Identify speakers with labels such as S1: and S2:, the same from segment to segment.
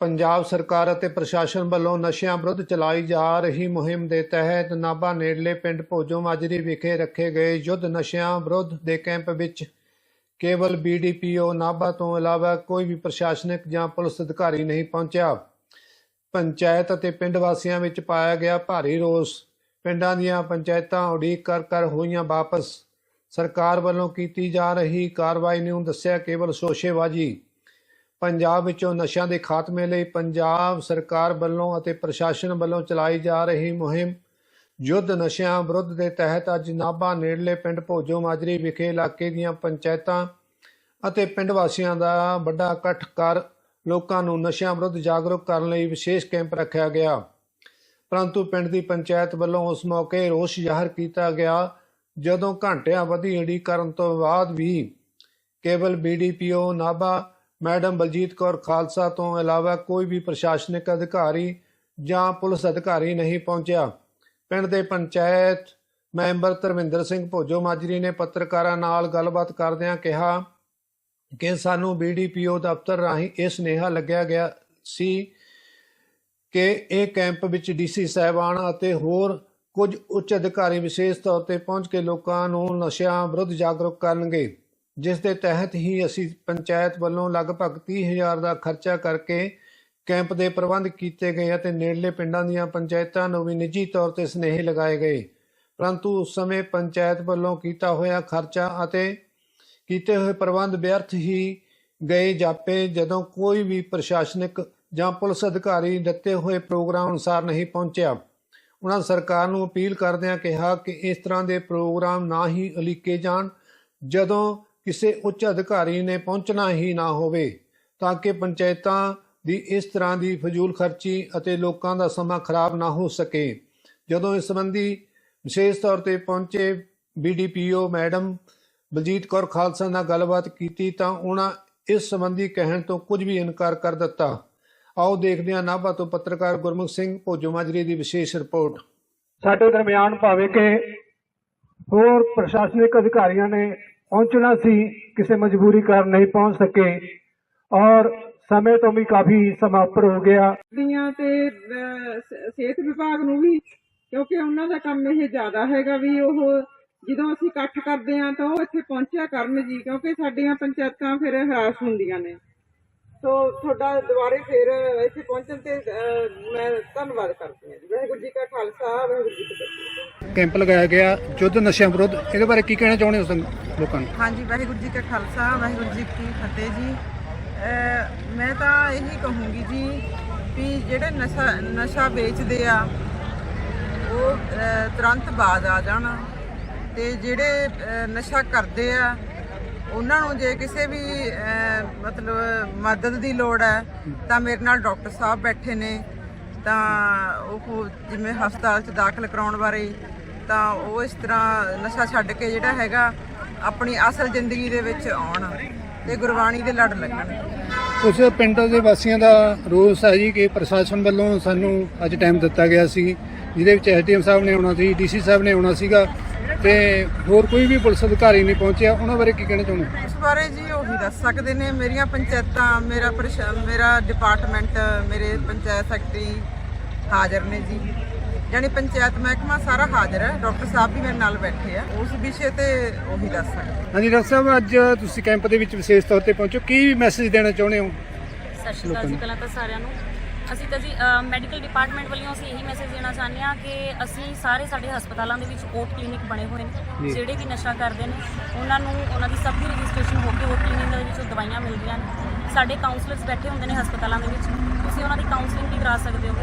S1: ਪੰਜਾਬ ਸਰਕਾਰ ਅਤੇ ਪ੍ਰਸ਼ਾਸਨ ਵੱਲੋਂ ਨਸ਼ਿਆਂ ਵਿਰੁੱਧ ਚਲਾਈ ਜਾ ਰਹੀ ਮੁਹਿੰਮ ਦੇ ਤਹਿਤ ਨਾਭਾ ਨੇੜਲੇ ਪਿੰਡ ਭੋਜੋ ਮਾਜਰੀ ਵਿਖੇ ਰੱਖੇ ਗਏ ਯੁੱਧ ਨਸ਼ਿਆਂ ਵਿਰੁੱਧ ਦੇ ਕੈਂਪ ਵਿੱਚ ਕੇਵਲ ਬੀਡੀਪੀਓ ਨਾਭਾ ਤੋਂ ਇਲਾਵਾ ਕੋਈ ਵੀ ਪ੍ਰਸ਼ਾਸਨਿਕ ਜਾਂ ਪੁਲਿਸ ਅਧਿਕਾਰੀ ਨਹੀਂ ਪਹੁੰਚਿਆ। ਪੰਚਾਇਤ ਅਤੇ ਪਿੰਡ ਵਾਸੀਆਂ ਵਿੱਚ ਪਾਇਆ ਗਿਆ ਭਾਰੀ ਰੋਸ। ਪਿੰਡਾਂ ਦੀਆਂ ਪੰਚਾਇਤਾਂ ਉਡੀਕ ਕਰ ਕਰ ਹੋਈਆਂ ਵਾਪਸ। ਸਰਕਾਰ ਵੱਲੋਂ ਕੀਤੀ ਜਾ ਰਹੀ ਕਾਰਵਾਈ ਨੂੰ ਦੱਸਿਆ ਕੇਵਲ ਸ਼ੋਸ਼ੇਬਾਜ਼ੀ। ਪੰਜਾਬ ਵਿੱਚੋਂ ਨਸ਼ਿਆਂ ਦੇ ਖਾਤਮੇ ਲਈ ਪੰਜਾਬ ਸਰਕਾਰ ਵੱਲੋਂ ਅਤੇ ਪ੍ਰਸ਼ਾਸਨ ਵੱਲੋਂ ਚਲਾਈ ਜਾ ਰਹੀ ਮੁਹਿੰਮ ਯੁੱਧ ਨਸ਼ਿਆਂ ਵਿਰੁੱਧ ਦੇ ਤਹਿਤ ਅੱਜ ਨਾਭਾ ਨੇੜਲੇ ਪਿੰਡ ਭੋਜੋ ਮਾਜਰੀ ਵਿਖੇ ਇਲਾਕੇ ਦੀਆਂ ਪੰਚਾਇਤਾਂ ਅਤੇ ਪਿੰਡ ਵਾਸੀਆਂ ਦਾ ਵੱਡਾ ਇਕੱਠ ਕਰ ਲੋਕਾਂ ਨੂੰ ਨਸ਼ਿਆਂ ਵਿਰੁੱਧ ਜਾਗਰੂਕ ਕਰਨ ਲਈ ਵਿਸ਼ੇਸ਼ ਕੈਂਪ ਰੱਖਿਆ ਗਿਆ। ਪਰੰਤੂ ਪਿੰਡ ਦੀ ਪੰਚਾਇਤ ਵੱਲੋਂ ਉਸ ਮੌਕੇ ਰੋਸ ਜ਼ਾਹਰ ਕੀਤਾ ਗਿਆ ਜਦੋਂ ਘੰਟਿਆਂ ਵਧੀ ਅੜੀ ਕਰਨ ਤੋਂ ਬਾਅਦ ਵੀ ਕੇਵਲ ਬੀਡੀਪੀਓ ਨਾਭਾ, ਮੈਡਮ ਬਲਜੀਤ ਕੌਰ ਖਾਲਸਾ ਤੋਂ ਇਲਾਵਾ ਕੋਈ ਵੀ ਪ੍ਰਸ਼ਾਸਨਿਕ ਅਧਿਕਾਰੀ ਜਾਂ ਪੁਲਿਸ ਅਧਿਕਾਰੀ ਨਹੀਂ ਪਹੁੰਚਿਆ। ਪਿੰਡ ਦੇ ਪੰਚਾਇਤ ਮੈਂਬਰ ਧਰਮਿੰਦਰ ਸਿੰਘ ਭੋਜੋ ਮਾਜਰੀ ਨੇ ਪੱਤਰਕਾਰਾਂ ਨਾਲ ਗੱਲਬਾਤ ਕਰਦਿਆਂ ਕਿਹਾ ਕਿ ਸਾਨੂੰ ਬੀਡੀਪੀਓ ਦਫ਼ਤਰ ਰਾਹੀਂ ਇਹ ਸੁਨੇਹਾ ਲੱਗਿਆ ਗਿਆ ਸੀ ਕਿ ਇਹ ਕੈਂਪ ਵਿੱਚ ਡੀਸੀ ਸਾਹਿਬਾਨ ਅਤੇ ਹੋਰ ਕੁਝ ਉੱਚ ਅਧਿਕਾਰੀ ਵਿਸ਼ੇਸ਼ ਤੌਰ ਤੇ ਪਹੁੰਚ ਕੇ ਲੋਕਾਂ ਨੂੰ ਨਸ਼ਿਆਂ ਵਿਰੁੱਧ ਜਾਗਰੂਕ ਕਰਨਗੇ, ਜਿਸ ਦੇ ਤਹਿਤ ਹੀ ਅਸੀਂ ਪੰਚਾਇਤ ਵੱਲੋਂ ਲਗਭਗ 30000 ਦਾ ਖਰਚਾ ਕਰਕੇ ਕੈਂਪ ਦੇ ਪ੍ਰਬੰਧ ਕੀਤੇ ਗਏ ਅਤੇ ਨੇੜਲੇ ਪਿੰਡਾਂ ਦੀਆਂ ਪੰਚਾਇਤਾਂ ਨੂੰ ਵੀ ਨਿੱਜੀ ਤੌਰ ਤੇ ਸੁਨੇਹੇ ਲਗਾਏ ਗਏ। ਪਰੰਤੂ ਉਸ ਸਮੇਂ ਪੰਚਾਇਤ ਵੱਲੋਂ ਕੀਤਾ ਹੋਇਆ ਖਰਚਾ ਅਤੇ ਕੀਤੇ ਹੋਏ ਪ੍ਰਬੰਧ ਵਿਅਰਥ ਹੀ ਗਏ ਜਾਪੇ ਜਦੋਂ ਕੋਈ ਵੀ ਪ੍ਰਸ਼ਾਸਨਿਕ ਜਾਂ ਪੁਲਿਸ ਅਧਿਕਾਰੀ ਦਿੱਤੇ ਹੋਏ ਪ੍ਰੋਗਰਾਮ ਅਨੁਸਾਰ ਨਹੀਂ ਪਹੁੰਚਿਆ। ਉਹਨਾਂ ਸਰਕਾਰ ਨੂੰ ਅਪੀਲ ਕਰਦਿਆਂ ਕਿਹਾ ਕਿ ਇਸ ਤਰ੍ਹਾਂ ਦੇ ਪ੍ਰੋਗਰਾਮ ਨਾ ਹੀ ਅਲੀਕੇ ਜਾਣ, ਜਦੋਂ ਕਿਸੇ ਉੱਚ ਅਧਿਕਾਰੀ ਨੇ ਪਹੁੰਚਣਾ ਹੀ ਨਾ ਹੋਵੇ, ਤਾਂ ਕਿ ਪੰਚਾਇਤਾਂ ਦੀ ਇਸ ਤਰ੍ਹਾਂ ਦੀ ਫਜ਼ੂਲ ਖਰਚੀ ਅਤੇ ਲੋਕਾਂ ਦਾ ਸਮਾਂ ਖਰਾਬ ਨਾ ਹੋ ਸਕੇ। ਜਦੋਂ ਇਸ ਸੰਬੰਧੀ ਵਿਸ਼ੇਸ਼ ਤੌਰ ਤੇ ਪਹੁੰਚੇ ਬੀਡੀਪੀਓ ਮੈਡਮ ਬਲਜੀਤ ਕੌਰ ਖਾਲਸਾ ਨਾਲ ਗੱਲਬਾਤ ਕੀਤੀ ਤਾਂ ਉਹਨਾਂ ਇਸ ਸੰਬੰਧੀ ਕਹਿਣ ਤੋਂ ਕੁਝ ਵੀ ਇਨਕਾਰ ਕਰ ਦਿੱਤਾ। ਆਓ ਦੇਖਦੇ ਹਾਂ ਨਾਭਾ ਤੋਂ ਪੱਤਰਕਾਰ ਗੁਰਮੁਖ ਸਿੰਘ ਭੋਜੋ ਮਾਜਰੀ ਦੀ ਵਿਸ਼ੇਸ਼ ਰਿਪੋਰਟ।
S2: ਸਾਡੇ ਦਰਮਿਆਨ ਭਾਵੇਂ ਕਿ ਹੋਰ ਪ੍ਰਸ਼ਾਸਨਿਕ ਅਧਿਕਾਰੀਆਂ ਨੇ ਪਹੁੰਚਣਾ ਸੀ ਕਿਸੇ ਮਜਬੂਰੀ ਕਾਰਨ ਨਹੀਂ ਪਹੁੰਚ ਸਕੇ ਔਰ ਸਮੇਂ ਤੋਂ ਵੀ ਕਾਫੀ ਸਮਾਂ ਉੱਪਰ ਹੋ ਗਿਆ।
S3: ਦੀਆਂ ਤੇ ਸਿਹਤ ਵਿਭਾਗ ਨੂੰ ਵੀ ਕਿਉਂਕਿ ਉਹਨਾਂ ਦਾ ਕੰਮ ਇਹ ਜ਼ਿਆਦਾ ਹੈਗਾ ਵੀ ਉਹ ਜਦੋਂ ਅਸੀਂ ਇਕੱਠ ਕਰਦੇ ਆ ਤਾਂ ਉਹ ਇੱਥੇ ਪਹੁੰਚਿਆ ਕਰਨ ਜੀ ਕਿਉਂਕਿ ਸਾਡੀਆਂ ਪੰਚਾਇਤਾਂ ਫਿਰ ਹਰਾਸ ਹੁੰਦੀਆਂ ਨੇ। ਸੋ ਤੁਹਾਡਾ ਦੁਬਾਰੇ ਫਿਰ ਇੱਥੇ ਪਹੁੰਚਣ ਤੇ ਮੈਂ ਧੰਨਵਾਦ ਕਰਦੀ ਹਾਂ ਜੀ। ਵਾਹਿਗੁਰੂ ਜੀ ਕਾ ਖਾਲਸਾ ਵਾਹਿਗੁਰੂ ਜੀ ਕੀ ਫਤਿਹ।
S1: ਕੈਂਪ ਲਗਾਇਆ ਗਿਆ ਯੁੱਧ ਨਸ਼ਿਆਂ ਵਿਰੁੱਧ। ਇਹਦੇ ਬਾਰੇ ਕੀ ਕਹਿਣਾ ਚਾਹੁੰਦੇ ਹੋ ਸੰਗ- ਲੋਕਾਂ ਨੂੰ?
S4: ਹਾਂਜੀ ਵਾਹਿਗੁਰੂ ਜੀ ਕਾ ਖਾਲਸਾ ਵਾਹਿਗੁਰੂ ਜੀ ਕੀ ਫਤਿਹ ਜੀ। ਅਹ ਮੈਂ ਤਾਂ ਇਹੀ ਕਹੂੰਗੀ ਜੀ ਵੀ ਜਿਹੜੇ ਨਸ਼ਾ ਨਸ਼ਾ ਵੇਚਦੇ ਆ ਉਹ ਤੁਰੰਤ ਬਾਜ਼ ਆ ਜਾਣ। ਤੇ ਜਿਹੜੇ ਨਸ਼ਾ ਕਰਦੇ ਆ ਉਹਨਾਂ ਨੂੰ ਜੇ ਕਿਸੇ ਵੀ ਮਤਲਬ ਮਦਦ ਦੀ ਲੋੜ ਹੈ, ਤਾਂ ਮੇਰੇ ਨਾਲ ਡਾਕਟਰ ਸਾਹਿਬ ਬੈਠੇ ਨੇ। ਤਾਂ ਉਹ ਜਿਵੇਂ ਹਸਪਤਾਲ 'ਚ ਦਾਖਲ ਕਰਾਉਣ ਬਾਰੇ, ਤਾਂ ਉਹ ਇਸ ਤਰ੍ਹਾਂ ਨਸ਼ਾ ਛੱਡ ਕੇ ਜਿਹੜਾ ਹੈਗਾ, ਆਪਣੀ ਅਸਲ ਜ਼ਿੰਦਗੀ ਦੇ ਵਿੱਚ ਆਉਣ ਤੇ ਗੁਰਬਾਣੀ ਦੇ ਲੜ ਲੱਗਣ।
S1: ਉਸ ਪਿੰਡ ਦੇ ਵਾਸੀਆਂ ਦਾ ਰੋਸ ਹੈ ਜੀ ਕਿ ਪ੍ਰਸ਼ਾਸਨ ਵੱਲੋਂ ਸਾਨੂੰ ਅੱਜ ਟਾਈਮ ਦਿੱਤਾ ਗਿਆ ਸੀ, ਜਿਹਦੇ ਵਿੱਚ ਐਸਡੀਐਮ ਸਾਹਿਬ ਨੇ ਆਉਣਾ ਸੀ, ਡੀਸੀ ਸਾਹਿਬ ਨੇ ਆਉਣਾ ਸੀਗਾ। ਤੇ ਹੋਰ ਕੋਈ ਵੀ ਪੁਲਿਸ ਅਧਿਕਾਰੀ ਨਹੀਂ ਪਹੁੰਚਿਆ ਉਹਨਾਂ ਬਾਰੇ ਕੀ ਕਹਿਣਾ ਚਾਹੁੰਦੇ ਹੋ?
S4: ਇਸ ਬਾਰੇ ਜੀ ਉਹੀ ਦੱਸ ਸਕਦੇ ਨੇ ਮੇਰੀਆਂ ਪੰਚਾਇਤਾਂ ਮੇਰਾ ਪ੍ਰਸ਼ਾ- ਮੇਰਾ ਡਿਪਾਰਟਮੈਂਟ ਮੇਰੇ ਪੰਚਾਇਤ ਸੈਕਟਰੀ ਹਾਜ਼ਰ ਨੇ ਜੀ। ਯਾਨੀ ਪੰਚਾਇਤ ਮਹਿਕਮਾ ਸਾਰਾ ਹਾਜ਼ਰ ਹੈ ਡਾਕਟਰ ਸਾਹਿਬ ਵੀ ਮੇਰੇ ਨਾਲ ਬੈਠੇ ਆ ਉਸ ਵਿਸ਼ੇ ਤੇ ਉਹੀ ਦੱਸ ਸਕਦੇ
S1: ਹਾਂਜੀ ਡਾਕਟਰ ਸਾਹਿਬ ਅੱਜ ਤੁਸੀਂ ਕੈਂਪ ਦੇ ਵਿੱਚ ਵਿਸ਼ੇਸ਼ ਤੌਰ ਤੇ ਪਹੁੰਚੋ ਕੀ ਮੈਸੇਜ ਦੇਣਾ ਚਾਹੁੰਦੇ ਹੋ?
S5: ਸਤਿ ਸ਼੍ਰੀ ਅਕਾਲ ਜੀ ਪਹਿਲਾਂ ਤਾਂ ਸਾਰਿਆਂ ਨੂੰ। ਅਸੀਂ ਤਾਂ ਜੀ ਮੈਡੀਕਲ ਡਿਪਾਰਟਮੈਂਟ ਵੱਲੋਂ ਅਸੀਂ ਇਹੀ ਮੈਸੇਜ ਦੇਣਾ ਚਾਹੁੰਦੇ ਹਾਂ ਕਿ ਅਸੀਂ ਸਾਰੇ ਸਾਡੇ ਹਸਪਤਾਲਾਂ ਦੇ ਵਿੱਚ ਓਟ ਕਲੀਨਿਕ ਬਣੇ ਹੋਏ ਨੇ ਜਿਹੜੇ ਵੀ ਨਸ਼ਾ ਕਰਦੇ ਨੇ ਉਹਨਾਂ ਨੂੰ ਉਹਨਾਂ ਦੀ ਸਭ ਦੀ ਰਜਿਸਟ੍ਰੇਸ਼ਨ ਹੋ ਕੇ ਓਟ ਕਲੀਨਿਕ ਦੇ ਵਿੱਚੋਂ ਦਵਾਈਆਂ ਮਿਲਦੀਆਂ ਨੇ। ਸਾਡੇ ਕਾਉਂਸਲਰਸ ਬੈਠੇ ਹੁੰਦੇ ਨੇ ਹਸਪਤਾਲਾਂ ਦੇ ਵਿੱਚ ਤੁਸੀਂ ਉਹਨਾਂ ਦੀ ਕਾਉਂਸਲਿੰਗ ਵੀ ਕਰਾ ਸਕਦੇ ਹੋ।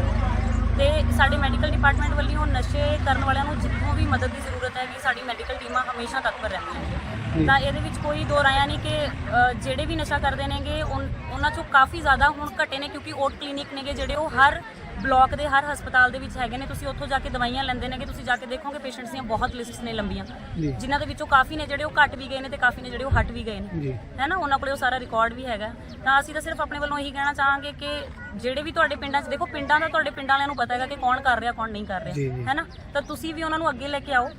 S5: ਤੇ ਸਾਡੇ ਮੈਡੀਕਲ ਡਿਪਾਰਟਮੈਂਟ ਵੱਲੋਂ ਨਸ਼ੇ ਕਰਨ ਵਾਲਿਆਂ ਨੂੰ ਜਿੱਥੋਂ ਵੀ ਮਦਦ ਦੀ ਜ਼ਰੂਰਤ ਹੈ ਕਿ ਸਾਡੀ ਮੈਡੀਕਲ ਟੀਮਾਂ ਹਮੇਸ਼ਾ ਤਤਪਰ ਰਹਿੰਦੀਆਂ ਨੇ। ਤਾਂ ਇਹਦੇ ਵਿੱਚ ਕੋਈ ਦੋ ਰਾਇਆ ਨਹੀਂ ਕਿ ਜਿਹੜੇ ਵੀ ਨਸ਼ਾ ਕਰਦੇ ਨੇਗੇ ਉਹਨਾਂ ਚੋਂ ਕਾਫੀ ਜ਼ਿਆਦਾ ਹੁਣ ਘਟੇ ਨੇ ਕਿਉਂਕਿ ਓਟ ਕਲੀਨਿਕ ਨੇਗੇ ਜਿਹੜੇ ਉਹ ਹਰ ਬਲਾਕ ਦੇ ਹਰ ਹਸਪਤਾਲ ਦੇ ਵਿੱਚ ਹੈਗੇ ਨੇ ਤੁਸੀਂ ਉੱਥੋਂ ਜਾ ਕੇ ਦਵਾਈਆਂ ਲੈਂਦੇ ਨੇਗੇ ਤੁਸੀਂ ਜਾ ਕੇ ਦੇਖੋਗੇ ਪੇਸ਼ੈਂਟਸ ਦੀਆਂ ਬਹੁਤ ਲਿਸਟਸ ਨੇ ਲੰਬੀਆਂ। ਜਿਨ੍ਹਾਂ ਦੇ ਵਿੱਚੋਂ ਕਾਫੀ ਨੇ ਜਿਹੜੇ ਉਹ ਘਟ ਵੀ ਗਏ ਨੇ ਤੇ ਕਾਫੀ ਨੇ ਜਿਹੜੇ ਉਹ ਹਟ ਵੀ ਗਏ ਨੇ। ਹੈ ਨਾ? ਉਹਨਾਂ ਕੋਲੇ ਉਹ ਸਾਰਾ ਰਿਕਾਰਡ ਵੀ ਹੈਗਾ। ਤਾਂ ਅਸੀਂ ਤਾਂ ਸਿਰਫ ਆਪਣੇ ਵੱਲੋਂ ਇਹੀ ਕਹਿਣਾ ਚਾਹਾਂਗੇ ਕਿ ਜਿਹੜੇ ਵੀ ਤੁਹਾਡੇ ਪਿੰਡਾਂ 'ਚ ਦੇਖੋ ਪਿੰਡਾਂ ਦਾ ਤੁਹਾਡੇ ਪਿੰਡਾਂ ਵਾਲਿਆਂ ਨੂੰ ਪਤਾ ਹੈਗਾ ਕਿ ਕੌਣ ਕਰ ਰਿਹਾ ਕੌਣ ਨਹੀਂ ਕਰ ਰਿਹਾ। ਹੈ ਨਾ? ਤਾਂ ਤੁਸੀਂ ਵੀ ਉਹਨਾਂ ਨੂੰ ਅੱਗੇ ਲੈ ਕੇ ਆਓ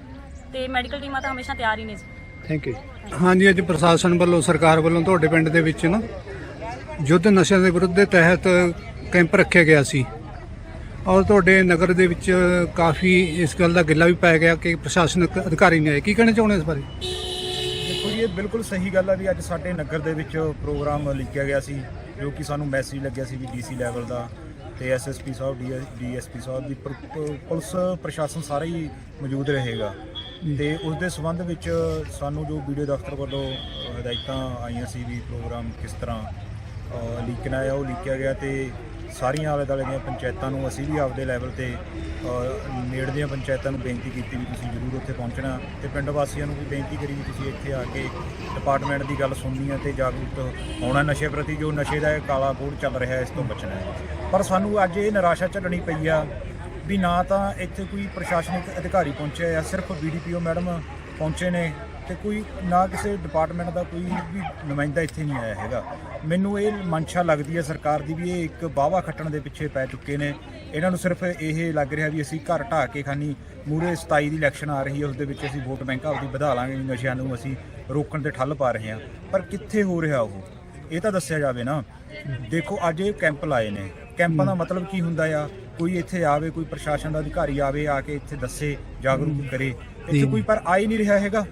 S5: ਤੇ ਮੈਡੀਕਲ ਟੀਮਾਂ ਤਾਂ ਹਮੇਸ਼ਾ ਤਿਆਰ ਹੀ ਨੇ ਜੀ।
S1: ਥੈਂਕ ਯੂ ਹਾਂਜੀ ਅੱਜ ਪ੍ਰਸ਼ਾਸਨ ਵੱਲੋਂ ਸਰਕਾਰ ਵੱਲੋਂ ਤੁਹਾਡੇ ਪਿੰਡ ਦੇ ਵਿੱਚ ਨਾ ਯੁੱਧ ਨਸ਼ਿਆਂ ਦੇ ਵਿਰੁੱਧ ਦੇ ਤਹਿਤ ਕੈਂਪ ਰੱਖਿਆ ਗਿਆ ਸੀ। ਔਰ ਤੁਹਾਡੇ ਨਗਰ ਦੇ ਵਿੱਚ ਕਾਫੀ ਇਸ ਗੱਲ ਦਾ ਗਿੱਲਾ ਵੀ ਪਾਇਆ ਗਿਆ ਕਿ ਪ੍ਰਸ਼ਾਸਨਿਕ ਅਧਿਕਾਰੀ ਨਹੀਂ ਆਏ। ਕੀ ਕਹਿਣਾ ਚਾਹੁੰਦੇ ਇਸ ਬਾਰੇ?
S6: ਦੇਖੋ ਜੀ ਇਹ ਬਿਲਕੁਲ ਸਹੀ ਗੱਲ ਆ ਵੀ ਅੱਜ ਸਾਡੇ ਨਗਰ ਦੇ ਵਿੱਚ ਪ੍ਰੋਗਰਾਮ ਲਿਖਿਆ ਗਿਆ ਸੀ ਜੋ ਕਿ ਸਾਨੂੰ ਮੈਸੇਜ ਲੱਗਿਆ ਸੀ ਵੀ ਡੀਸੀ ਲੈਵਲ ਦਾ ਤੇ ਐਸਐਸਪੀ ਸਾਹਿਬ ਡੀਐਸਪੀ ਸਾਹਿਬ ਦੀ ਪੁਲਿਸ ਪ੍ਰਸ਼ਾਸਨ ਸਾਰਾ ਹੀ ਮੌਜੂਦ ਰਹੇਗਾ। ਤੇ ਉਸ ਦੇ ਸੰਬੰਧ ਵਿੱਚ ਸਾਨੂੰ ਜੋ ਵੀਡੀਓ ਦਫ਼ਤਰ ਵੱਲੋਂ ਹਦਾਇਤਾਂ ਆਈਆਂ ਸੀ ਵੀ ਪ੍ਰੋਗਰਾਮ ਕਿਸ ਤਰ੍ਹਾਂ ਅ, ਲੀਕਣਾ ਹੈ ਉਹ ਲਿਖਿਆ ਗਿਆ ਤੇ ਸਾਰੀਆਂ ਆਲੇ ਦੁਆਲੇ ਦੀਆਂ ਪੰਚਾਇਤਾਂ ਨੂੰ ਅਸੀਂ ਵੀ ਆਪਦੇ ਲੈਵਲ ਤੇ ਅ, ਨੇੜਲੀਆਂ ਪੰਚਾਇਤਾਂ ਨੂੰ ਬੇਨਤੀ ਕੀਤੀ ਵੀ ਤੁਸੀਂ ਜ਼ਰੂਰ ਉੱਥੇ ਪਹੁੰਚਣਾ ਤੇ ਪਿੰਡ ਵਾਸੀਆਂ ਨੂੰ ਵੀ ਬੇਨਤੀ ਕਰੀ ਵੀ ਤੁਸੀਂ ਇੱਥੇ ਆ ਕੇ ਡਿਪਾਰਟਮੈਂਟ ਦੀ ਗੱਲ ਸੁਣਨੀ ਹੈ ਤੇ ਜਾਗਰੂਕ ਹੋਣਾ ਨਸ਼ੇ ਪ੍ਰਤੀ ਜੋ ਨਸ਼ੇ ਦਾ ਕਾਲਾ ਕੋਡ ਚੱਲ ਰਿਹਾ ਇਸ ਤੋਂ ਬਚਣਾ ਹੈ। ਪਰ ਸਾਨੂੰ ਅੱਜ ਇਹ ਨਿਰਾਸ਼ਾ ਝੱਲਣੀ ਪਈ ਆ ਵੀ ਨਾ ਤਾਂ ਇੱਥੇ ਕੋਈ ਪ੍ਰਸ਼ਾਸਨਿਕ ਅਧਿਕਾਰੀ ਪਹੁੰਚਿਆ ਆ ਸਿਰਫ ਬੀਡੀਪੀਓ ਮੈਡਮ ਪਹੁੰਚੇ ਨੇ ਤੇ ਕੋਈ ਨਾ ਕਿਸੇ ਡਿਪਾਰਟਮੈਂਟ ਦਾ ਕੋਈ ਵੀ ਨੁਮਾਇੰਦਾ ਇੱਥੇ ਨਹੀਂ ਆਇਆ ਹੈਗਾ। ਮੈਨੂੰ ਇਹ ਮਨਸ਼ਾ ਲੱਗਦੀ ਹੈ ਸਰਕਾਰ ਦੀ ਵੀ ਇਹ ਇੱਕ ਬਾਵਾ ਖੱਟਣ ਦੇ ਪਿੱਛੇ ਪੈ ਚੁੱਕੇ ਨੇ। ਇਹਨਾਂ ਨੂੰ ਸਿਰਫ ਇਹ ਲੱਗ ਰਿਹਾ ਵੀ ਅਸੀਂ ਘਰ ਢਾਹ ਕੇ ਖਾਨੀ ਮੂਰੇ 27 ਦੀ ਇਲੈਕਸ਼ਨ ਆ ਰਹੀ ਹੈ ਉਸ ਦੇ ਵਿੱਚ ਅਸੀਂ ਵੋਟ ਬੈਂਕ ਆਪਦੀ ਵਧਾ ਲਾਂਗੇ ਨਸ਼ਿਆਂ ਨੂੰ ਅਸੀਂ ਰੋਕਣ ਤੇ ਠੱਲ ਪਾ ਰਹੇ ਹਾਂ। ਪਰ ਕਿੱਥੇ ਹੋ ਰਿਹਾ ਉਹ? ਇਹ ਤਾਂ ਦੱਸਿਆ ਜਾਵੇ ਨਾ। ਦੇਖੋ ਅੱਜ ਇਹ ਕੈਂਪ ਲਾਏ ਨੇ। ਕੈਂਪਾਂ ਦਾ ਮਤਲਬ ਕੀ ਹੁੰਦਾ ਆ? ਕੋਈ ਇੱਥੇ ਆਵੇ ਕੋਈ ਪ੍ਰਸ਼ਾਸਨ ਦਾ ਅਧਿਕਾਰੀ ਆਵੇ ਆ ਕੇ ਇੱਥੇ ਦੱਸੇ ਜਾਗਰੂਕ ਕਰੇ। ਇੱਥੇ ਕੋਈ ਪਰ ਆ ਹੀ ਨਹੀਂ ਰਿਹਾ ਹੈਗਾ।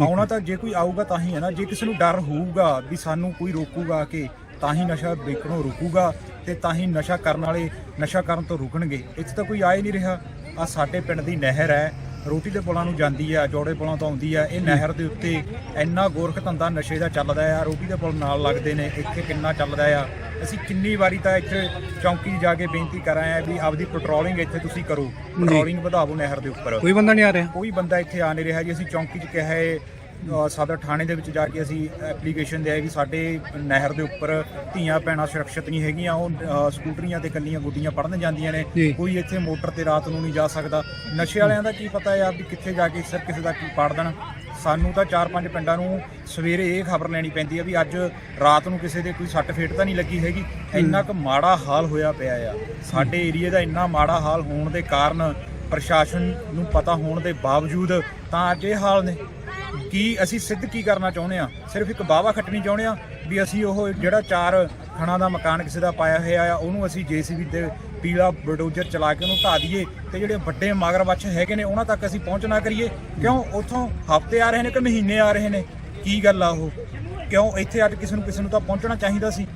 S6: ਆਉਣਾ ਤਾਂ ਜੇ ਕੋਈ ਆਊਗਾ ਤਾਂ ਹੀ ਹੈ ਨਾ। ਜੇ ਕਿਸੇ ਨੂੰ ਡਰ ਹੋਊਗਾ ਵੀ ਸਾਨੂੰ ਕੋਈ ਰੋਕੂਗਾ ਕਿ ਤਾਂ ਹੀ ਨਸ਼ਾ ਵੇਚਣੋਂ ਰੁਕੂਗਾ ਤੇ ਤਾਂ ਹੀ ਨਸ਼ਾ ਕਰਨ ਵਾਲੇ ਨਸ਼ਾ ਕਰਨ ਤੋਂ ਰੁਕਣਗੇ। ਇੱਥੇ ਤਾਂ ਕੋਈ ਆ ਹੀ ਨਹੀਂ ਰਿਹਾ। ਆ ਸਾਡੇ ਪਿੰਡ ਦੀ ਨਹਿਰ ਹੈ। ਰੋਟੀ ਦੇ ਪੁਲਾਂ ਨੂੰ ਜਾਂਦੀ ਆ ਜੋੜੇ ਪੁਲਾਂ ਤੋਂ ਆਉਂਦੀ ਆ। ਇਹ ਨਹਿਰ ਦੇ ਉੱਤੇ ਇੰਨਾ ਗੋਰਖ ਧੰਦਾ ਨਸ਼ੇ ਦਾ ਚੱਲਦਾ ਆ। ਰੋਟੀ ਦੇ ਪੁਲ ਨਾਲ ਲੱਗਦੇ ਨੇ। ਇੱਥੇ ਕਿੰਨਾ ਚੱਲਦਾ ਆ। ਅਸੀਂ ਕਿੰਨੀ ਵਾਰੀ ਤਾਂ ਇੱਥੇ ਚੌਂਕੀ ਜਾ ਕੇ ਬੇਨਤੀ ਕਰ ਆਏ ਆ ਵੀ ਆਪਦੀ ਪੈਟਰੋਲਿੰਗ ਇੱਥੇ ਤੁਸੀਂ ਕਰੋ। ਪੈਟਰੋਲਿੰਗ ਵਧਾਵੋ ਨਹਿਰ ਦੇ ਉੱਪਰ।
S1: ਕੋਈ ਬੰਦਾ ਨਹੀਂ ਆ ਰਿਹਾ।
S6: ਕੋਈ ਬੰਦਾ ਇੱਥੇ ਆ ਨਹੀਂ ਰਿਹਾ ਜੀ। ਅਸੀਂ ਚੌਂਕੀ 'ਚ ਕਿਹਾ ਹੈ ਸਦਰ ਥਾਣੇ ਦੇ ਵਿੱਚ ਜਾ ਕੇ ਅਸੀਂ ਐਪਲੀਕੇਸ਼ਨ ਦਿਆ ਵੀ ਸਾਡੇ ਨਹਿਰ ਦੇ ਉੱਪਰ ਧੀਆਂ ਭੈਣਾਂ ਸੁਰੱਖਿਅਤ ਨਹੀਂ ਹੈਗੀਆਂ ਉਹ ਸਕੂਟਰੀਆਂ ਤੇ ਕੱਲੀਆਂ ਗੁੱਡੀਆਂ ਪੜਨ ਜਾਂਦੀਆਂ ਨੇ। ਕੋਈ ਇੱਥੇ ਮੋਟਰ ਤੇ ਰਾਤ ਨੂੰ ਨਹੀਂ ਜਾ ਸਕਦਾ। ਨਸ਼ੇ ਵਾਲਿਆਂ ਦਾ ਕੀ ਪਤਾ ਹੈ ਵੀ ਕਿੱਥੇ ਜਾ ਕੇ ਸਿਰ ਕਿਸੇ ਦਾ ਕੀ ਪਾੜ ਦੇਣ। ਸਾਨੂੰ ਤਾਂ ਚਾਰ ਪੰਜ ਪਿੰਡਾਂ ਨੂੰ ਸਵੇਰੇ ਇਹ ਖਬਰ ਲੈਣੀ ਪੈਂਦੀ ਹੈ ਵੀ ਅੱਜ ਰਾਤ ਨੂੰ ਕਿਸੇ ਦੇ ਕੋਈ ਸੱਟ ਫੇਟ ਤਾਂ ਨਹੀਂ ਲੱਗੀ ਹੈਗੀ। ਇੰਨਾ ਕੁ ਮਾੜਾ ਹਾਲ ਹੋਇਆ ਪਿਆ ਆ। ਸਾਡੇ ਏਰੀਏ ਦਾ ਇੰਨਾ ਮਾੜਾ ਹਾਲ ਹੋਣ ਦੇ ਕਾਰਨ ਪ੍ਰਸ਼ਾਸਨ ਨੂੰ ਪਤਾ ਹੋਣ ਦੇ ਬਾਵਜੂਦ ਤਾਂ ਅੱਜ ਇਹ ਹਾਲ ਨੇ। ਕੀ ਅਸੀਂ ਸਿੱਧ ਕੀ ਕਰਨਾ ਚਾਹੁੰਦੇ ਆ ਸਿਰਫ ਇੱਕ ਬਾਵਾ ਖੱਟਣੀ ਚਾਹੁੰਦੇ ਆ ਵੀ ਅਸੀਂ ਉਹ ਜਿਹੜਾ ਚਾਰ ਖਣਾ ਦਾ ਮਕਾਨ ਕਿਸੇ ਦਾ ਪਾਇਆ ਹੋਇਆ ਆ, ਉਹਨੂੰ ਅਸੀਂ ਜੀਸੀਬੀ ਦੇ ਪੀਲਾ ਬਲਡੋਜ਼ਰ ਚਲਾ ਕੇ ਉਹਨੂੰ ਢਾ ਦਈਏ ਤੇ ਜਿਹੜੇ ਵੱਡੇ ਮਗਰਮੱਛ ਹੈਗੇ ਨੇ, ਉਹਨਾਂ ਤੱਕ ਅਸੀਂ ਪਹੁੰਚ ਨਾ ਕਰੀਏ। ਕਿਉਂ? ਉੱਥੋਂ ਹਫ਼ਤੇ ਆ ਰਹੇ ਨੇ ਕਿ ਮਹੀਨੇ ਆ ਰਹੇ ਨੇ? ਕੀ ਗੱਲ ਆ ਉਹ? ਕਿਉਂ ਇੱਥੇ ਅੱਜ ਕਿਸੇ ਨੂੰ ਕਿਸੇ ਨੂੰ ਤਾਂ ਪਹੁੰਚਣਾ ਚਾਹੀਦਾ ਸੀ?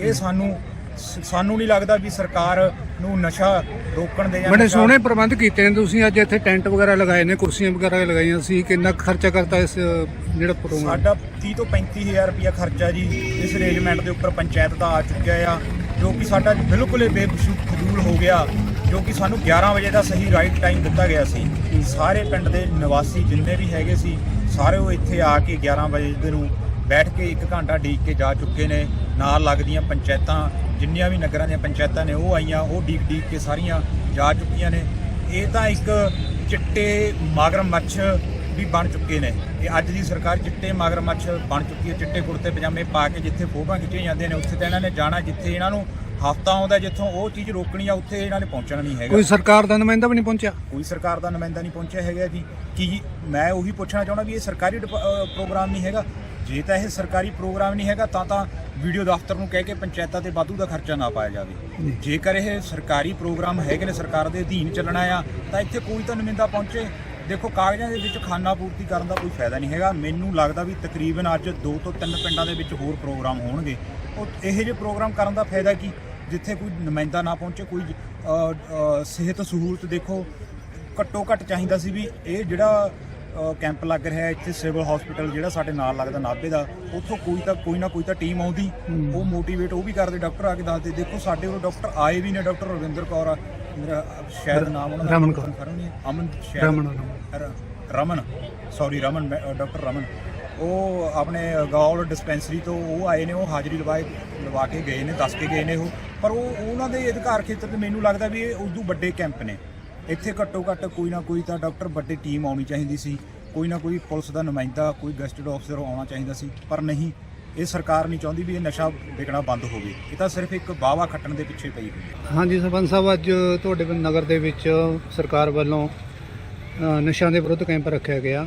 S6: ਇਹ ਸਾਨੂੰ ਸ- ਸਾਨੂੰ ਨਹੀਂ ਲੱਗਦਾ ਵੀ ਸਰਕਾਰ ਨੂੰ ਨਸ਼ਾ ਰੋਕਣ ਦੇ ਜਾਂ
S1: ਬੜੇ
S6: ਨਸ਼ਾ-
S1: ਸੋਹਣੇ ਪ੍ਰਬੰਧ ਕੀਤੇ ਨੇ ਤੁਸੀਂ। ਅੱਜ ਇੱਥੇ ਟੈਂਟ ਵਗੈਰਾ ਲਗਾਏ ਨੇ ਕੁਰਸੀਆਂ ਵਗੈਰਾ ਲਗਾਈਆਂ ਸੀ। ਕਿੰਨਾ ਕੁ ਖਰਚਾ ਕਰਤਾ ਇਸ ਅ, ਜਿਹੜਾ ਪ੍ਰੋਗਰਾਮ
S6: ਸਾਡਾ 30 ਤੋਂ 35000 ਰੁਪਇਆ ਖਰਚਾ ਜੀ ਇਸ ਅਰੇਂਜਮੈਂਟ ਦੇ ਉੱਪਰ ਪੰਚਾਇਤ ਦਾ ਆ ਚੁੱਕਿਆ ਆ ਜੋ ਕਿ ਸਾਡਾ ਬਿਲਕੁਲ ਹੀ ਬੇਕਸੂਰ ਫਜ਼ੂਲ ਹੋ ਗਿਆ ਜੋ ਕਿ ਸਾਨੂੰ 11 ਵਜੇ ਦਾ ਸਹੀ ਰਾਈਟ ਟਾਈਮ ਦਿੱਤਾ ਗਿਆ ਸੀ। ਸਾਰੇ ਪਿੰਡ ਦੇ ਨਿਵਾਸੀ ਜਿੰਨੇ ਵੀ ਹੈਗੇ ਸੀ ਸਾਰੇ ਉਹ ਇੱਥੇ ਆ ਕੇ 11 ਵਜੇ ਦੇ ਨੂੰ ਬੈਠ ਕੇ 1 ਘੰਟਾ ਡੀਕ ਕੇ ਜਾ ਚੁੱਕੇ ਨੇ। ਨਾਲ ਲੱਗਦੀਆਂ ਪੰਚਾਇਤਾਂ ਜਿੰਨੀਆਂ ਵੀ ਨਗਰਾਂ ਦੀਆਂ ਪੰਚਾਇਤਾਂ ਨੇ ਉਹ ਆਈਆਂ ਉਹ ਡੀਕ ਡੀਕ ਕੇ ਸਾਰੀਆਂ ਜਾ ਚੁੱਕੀਆਂ ਨੇ। ਇਹ ਤਾਂ ਇੱਕ ਚਿੱਟੇ ਮਗਰਮੱਛ ਵੀ ਬਣ ਚੁੱਕੇ ਨੇ। ਇਹ ਅੱਜ ਦੀ ਸਰਕਾਰ ਚਿੱਟੇ ਮਗਰਮੱਛ ਬਣ ਚੁੱਕੀ ਹੈ। ਚਿੱਟੇ ਕੁੜਤੇ ਪਜਾਮੇ ਪਾ ਕੇ ਜਿੱਥੇ ਫੋਟੋਆਂ ਖਿੱਚੀਆਂ ਜਾਂਦੀਆਂ ਨੇ ਉੱਥੇ ਤਾਂ ਇਹਨਾਂ ਨੇ ਜਾਣਾ ਜਿੱਥੇ ਇਹਨਾਂ ਨੂੰ ਹਫਤਾ ਆਉਂਦਾ ਜਿੱਥੋਂ ਉਹ ਚੀਜ਼ ਰੋਕਣੀ ਆ ਉੱਥੇ ਇਹਨਾਂ ਨੇ ਪਹੁੰਚਣਾ ਨਹੀਂ ਹੈਗਾ।
S1: ਕੋਈ ਸਰਕਾਰ ਦਾ ਨੁਮਾਇੰਦਾ ਵੀ ਨਹੀਂ ਪਹੁੰਚਿਆ?
S6: ਕੋਈ ਸਰਕਾਰ ਦਾ ਨੁਮਾਇੰਦਾ ਨਹੀਂ ਪਹੁੰਚਿਆ ਹੈਗਾ ਜੀ। ਕੀ ਮੈਂ ਉਹੀ ਪੁੱਛਣਾ ਚਾਹੁੰਦਾ ਵੀ ਇਹ ਸਰਕਾਰੀ ਪ੍ਰੋਗਰਾਮ ਨਹੀਂ ਹੈਗਾ। ਜੇ ਤਾਂ ਇਹ ਸਰਕਾਰੀ ਪ੍ਰੋਗਰਾਮ ਨਹੀਂ ਹੈਗਾ ਤਾਂ ਤਾਂ ਵੀਡੀਓ ਦਫ਼ਤਰ ਨੂੰ ਕਹਿ ਕੇ ਪੰਚਾਇਤਾਂ ਤੇ ਵਾਧੂ ਦਾ ਖਰਚਾ ਨਾ ਪਾਇਆ ਜਾਵੇ। ਜੇਕਰ ਇਹ ਸਰਕਾਰੀ ਪ੍ਰੋਗਰਾਮ ਹੈਗੇ ਨੇ ਸਰਕਾਰ ਦੇ ਅਧੀਨ ਚੱਲਣਾ ਆ ਤਾਂ ਇੱਥੇ ਕੋਈ ਤਾਂ ਨੁਮਾਇੰਦਾ ਪਹੁੰਚੇ। ਦੇਖੋ ਕਾਗਜ਼ਾਂ ਦੇ ਵਿੱਚ ਖਾਨਾ ਪੂਰਤੀ ਕਰਨ ਦਾ ਕੋਈ ਫਾਇਦਾ ਨਹੀਂ ਹੈਗਾ। ਮੈਨੂੰ ਲੱਗਦਾ ਵੀ ਤਕਰੀਬਨ ਅੱਜ ਦੋ ਤੋਂ ਤਿੰਨ ਪਿੰਡਾਂ ਦੇ ਵਿੱਚ ਹੋਰ ਪ੍ਰੋਗਰਾਮ ਹੋਣਗੇ। ਉਹ ਇਹੋ ਜਿਹੇ ਪ੍ਰੋਗਰਾਮ ਕਰਨ ਦਾ ਫਾਇਦਾ ਕੀ? ਜਿੱਥੇ ਕੋਈ ਨੁਮਾਇੰਦਾ ਨਾ ਪਹੁੰਚੇ ਕੋਈ ਸਿਹਤ ਸਹੂਲਤ ਦੇਖੋ ਘੱਟੋ ਘੱਟ ਚਾਹੀਦਾ ਸੀ ਵੀ ਇਹ ਜਿਹੜਾ ਕੈਂਪ ਲੱਗ ਰਿਹਾ ਇੱਥੇ ਸਿਵਲ ਹਸਪੀਟਲ ਜਿਹੜਾ ਸਾਡੇ ਨਾਲ ਲੱਗਦਾ ਨਾਭੇ ਦਾ ਉੱਥੋਂ ਕੋਈ ਤਾਂ ਕੋਈ ਨਾ ਕੋਈ ਤਾਂ ਟੀਮ ਆਉਂਦੀ ਉਹ ਮੋਟੀਵੇਟ ਉਹ ਵੀ ਕਰਦੇ ਡਾਕਟਰ ਆ ਕੇ ਦੱਸਦੇ ਦੇਖੋ ਸਾਡੇ ਉਹ ਡਾਕਟਰ ਆਏ ਵੀ ਨੇ ਡਾਕਟਰ ਰਵਿੰਦਰ ਕੌਰ ਆ, ਮੇਰਾ ਸ਼ਾਇਦ ਨਾਮ ਉਹਨਾਂ ਦਾ
S1: ਰਮਨ ਕੌਰ।
S6: ਅਮਨ ਸ਼ਾਇਦ
S1: Raman, Raman.
S6: Sorry Raman doctor Raman. ਉਹ ਆਪਣੇ ਗੌਲ ਡਿਸਪੈਂਸਰੀ ਤੋਂ ਉਹ ਆਏ ਨੇ ਉਹ ਹਾਜ਼ਰੀ ਲਵਾਏ ਲਵਾ ਕੇ ਗਏ ਨੇ ਦੱਸ ਕੇ ਗਏ ਨੇ ਉਹ ਪਰ ਉਹ ਉਹਨਾਂ ਦੇ ਅਧਿਕਾਰ ਖੇਤਰ ਤੇ ਮੈਨੂੰ ਲੱਗਦਾ ਵੀ ਇਹ ਉਦੋਂ ਵੱਡੇ ਕੈਂਪ ਨੇ। ਇੱਥੇ ਘੱਟੋ ਘੱਟ ਕੋਈ ਨਾ ਕੋਈ ਤਾਂ ਡਾਕਟਰ ਵੱਡੀ ਟੀਮ ਆਉਣੀ ਚਾਹੀਦੀ ਸੀ। ਕੋਈ ਨਾ ਕੋਈ ਪੁਲਿਸ ਦਾ ਨੁਮਾਇੰਦਾ ਕੋਈ ਗੈਸਟਡ ਆਫਸਰ ਆਉਣਾ ਚਾਹੀਦਾ ਸੀ। ਪਰ ਨਹੀਂ ਇਹ ਸਰਕਾਰ ਨਹੀਂ ਚਾਹੁੰਦੀ ਵੀ ਇਹ ਨਸ਼ਾ ਵਿਕਣਾ ਬੰਦ ਹੋਵੇ। ਇਹ ਤਾਂ ਸਿਰਫ ਇੱਕ ਬਾਵਾ ਖੱਟਣ ਦੇ ਪਿੱਛੇ ਪਈ ਹੋਈ ਹੈ।
S1: ਹਾਂਜੀ ਸਰਪੰਚ ਸਾਹਿਬ ਅੱਜ ਤੁਹਾਡੇ ਪਿੰਡ ਨਗਰ ਦੇ ਵਿੱਚ ਸਰਕਾਰ ਵੱਲੋਂ ਨਸ਼ਿਆਂ ਦੇ ਵਿਰੁੱਧ ਕੈਂਪ ਰੱਖਿਆ ਗਿਆ।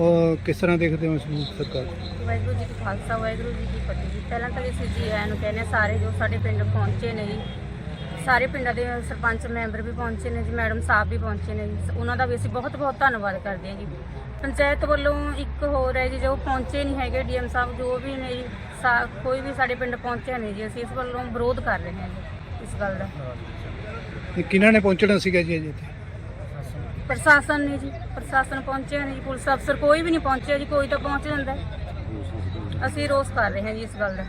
S1: ਔਰ ਕਿਸ ਤਰ੍ਹਾਂ ਦੇਖਦੇ ਹੋ ਇਸ ਨੂੰ ਸਰਕਾਰ?
S7: ਵਾਹਿਗੁਰੂ ਜੀ ਕੀ ਖਾਲਸਾ ਵਾਹਿਗੁਰੂ ਜੀ ਕੀ ਫਤਿਹ ਜੀ। ਪਹਿਲਾਂ ਤਾਂ ਅਸੀਂ ਜੀ ਆਇਆਂ ਨੂੰ ਕਹਿੰਦੇ ਸਾਰੇ ਜੋ ਸਾਡੇ ਪਿੰਡ ਪਹੁੰਚੇ ਨੇ ਜੀ ਸਾਰੇ ਪਿੰਡਾਂ ਦੇ ਸਰਪੰਚ ਮੈਂਬਰ ਵੀ ਪਹੁੰਚੇ ਨੇ ਜੀ ਮੈਡਮ ਸਾਹਿਬ ਵੀ ਪਹੁੰਚੇ ਨੇ ਉਹਨਾਂ ਦਾ ਵੀ ਅਸੀਂ ਬਹੁਤ ਬਹੁਤ ਧੰਨਵਾਦ ਕਰਦੇ ਹਾਂ ਜੀ। ਪੰਚਾਇਤ ਵੱਲੋਂ ਇੱਕ ਹੋਰ ਹੈ ਜੀ ਜੋ ਪਹੁੰਚੇ ਨਹੀਂ ਹੈਗੇ ਡੀਐਮ ਸਾਹਿਬ ਜੋ ਵੀ ਨੇ ਜੀ ਸਾ- ਕੋਈ ਵੀ ਸਾਡੇ ਪਿੰਡ ਪਹੁੰਚਿਆ ਨਹੀਂ ਜੀ ਅਸੀਂ ਇਸ ਵੱਲੋਂ ਵਿਰੋਧ ਕਰ ਰਹੇ ਹਾਂ ਜੀ ਇਸ ਗੱਲ ਦਾ।
S1: ਇਹ ਕਿਹਨਾਂ ਨੇ ਪਹੁੰਚਣਾ ਸੀਗਾ ਜੀ ਅਜੇ ਇੱਥੇ?
S7: ਪ੍ਰਸ਼ਾਸਨ ਨੇ ਜੀ ਪ੍ਰਸ਼ਾਸਨ ਪਹੁੰਚਿਆ ਨਹੀਂ ਜੀ ਪੁਲਿਸ ਅਫਸਰ ਕੋਈ ਵੀ ਨਹੀਂ ਪਹੁੰਚਿਆ ਜੀ ਕੋਈ ਤਾਂ ਪਹੁੰਚ ਜਾਂਦਾ। ਅਸੀਂ ਰੋਸ ਕਰ ਰਹੇ ਹਾਂ ਜੀ ਇਸ ਗੱਲ ਦਾ।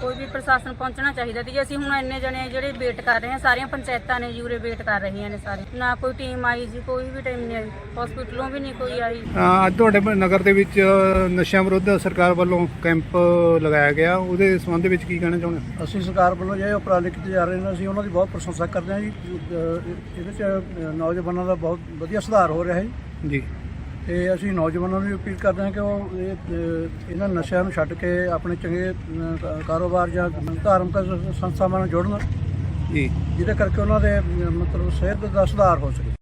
S7: ਕੋਈ ਵੀ ਪ੍ਰਸ਼ਾਸਨ ਪਹੁੰਚਣਾ ਚਾਹੀਦਾ ਤੇ ਜੀ ਅਸੀਂ ਹੁਣ ਇੰਨੇ ਜਣੇ ਜਿਹੜੇ ਵੇਟ ਕਰ ਰਹੇ ਹਾਂ ਸਾਰੀਆਂ ਪੰਚਾਇਤਾਂ ਨੇ ਉਰੇ ਵੇਟ ਕਰ ਰਹੀਆਂ ਨੇ ਸਾਰੇ। ਨਾ ਕੋਈ ਟੀਮ ਆਈ ਜੀ ਕੋਈ ਵੀ ਟੀਮ ਨਹੀਂ ਆਈ ਹਸਪੀਟਲੋਂ ਵੀ ਨਹੀਂ ਕੋਈ ਆਈ।
S1: ਅੱਜ ਤੁਹਾਡੇ ਨਗਰ ਦੇ ਵਿੱਚ ਨਸ਼ਿਆਂ ਵਿਰੁੱਧ ਸਰਕਾਰ ਵੱਲੋਂ ਕੈਂਪ ਲਗਾਇਆ ਗਿਆ ਉਹਦੇ ਸੰਬੰਧ ਵਿੱਚ ਕੀ ਕਹਿਣਾ ਚਾਹੁੰਦੇ ਹੋ?
S8: ਅਸੀਂ ਸਰਕਾਰ ਵੱਲੋਂ ਜਿਹੜੇ ਉਪਰਾਲੇ ਕੀਤੇ ਜਾ ਰਹੇ ਨੇ ਅਸੀਂ ਉਹਨਾਂ ਦੀ ਬਹੁਤ ਪ੍ਰਸ਼ੰਸਾ ਕਰਦੇ ਹਾਂ ਜੀ। ਇਹਦੇ 'ਚ ਨੌਜਵਾਨਾਂ ਦਾ ਬਹੁਤ ਵਧੀਆ ਸੁਧਾਰ ਹੋ ਰਿਹਾ ਹੈ ਜੀ।
S1: ਜੀ।
S8: ਤੇ ਅਸੀਂ ਨੌਜਵਾਨਾਂ ਨੂੰ ਅਪੀਲ ਕਰਦੇ ਹਾਂ ਕਿ ਉਹ ਇਹ ਅਹ ਇਹਨਾਂ ਨਸ਼ਿਆਂ ਨੂੰ ਛੱਡ ਕੇ ਆਪਣੇ ਚੰਗੇ ਅਹ, ਕਾ- ਕਾਰੋਬਾਰ ਜਾਂ ਧਾਰਮਿਕ ਸੰਸਥਾਵਾਂ ਨਾਲ ਜੁੜਨ
S1: ਜੀ।
S8: ਜਿਹਦੇ ਕਰਕੇ ਉਹਨਾਂ ਦੇ ਅਹ, ਮਤਲਬ ਸਿਹਤ ਦਾ ਸੁਧਾਰ ਹੋ ਸਕੇ।